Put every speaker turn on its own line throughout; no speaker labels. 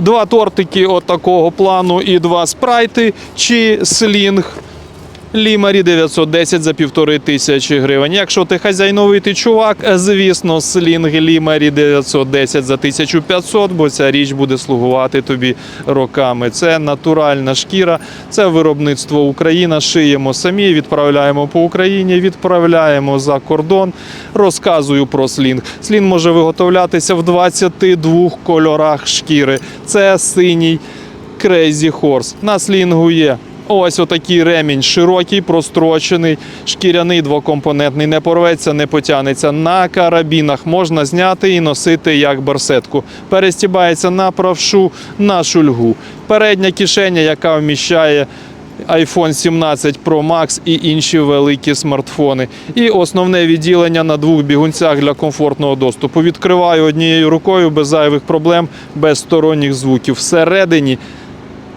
два тортики от такого плану і два спрайти, чи слінг. Лімарі 910 за півтори тисячі гривень. Якщо ти хазяйновитий чувак, звісно, слінг Лімарі 910 за 1500, бо ця річ буде слугувати тобі роками. Це натуральна шкіра, це виробництво Україна. Шиємо самі, відправляємо по Україні, відправляємо за кордон. Розказую про слінг. Слінг може виготовлятися в 22 кольорах шкіри. Це синій Crazy Horse. На слінгу є Ось отакий ремінь широкий, прострочений, шкіряний двокомпонентний, не порветься, не потягнеться. На карабінах можна зняти і носити як барсетку. Перестібається на правшу, на шульгу. Передня кишеня, яка вміщає iPhone 17 Pro Max і інші великі смартфони. І основне відділення на двох бігунцях для комфортного доступу. Відкриваю однією рукою без зайвих проблем, без сторонніх звуків. Всередині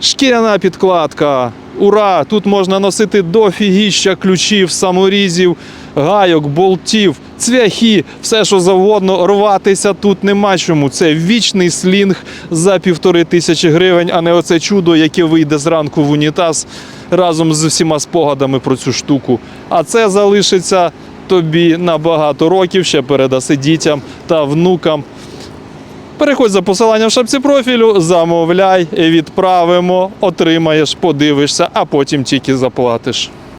Шкіряна підкладка. Ура! Тут можна носити дофігіща ключів, саморізів, гайок, болтів, цвяхи, все що завгодно. Рватися тут нема чому. Це вічний слінг за півтори тисячі гривень, а не оце чудо, яке вийде зранку в унітаз разом з всіма спогадами про цю штуку. А це залишиться тобі на багато років, ще передаси дітям та внукам. Переходь за посиланням в шапці профілю, замовляй, відправимо, отримаєш, подивишся, а потім тільки заплатиш.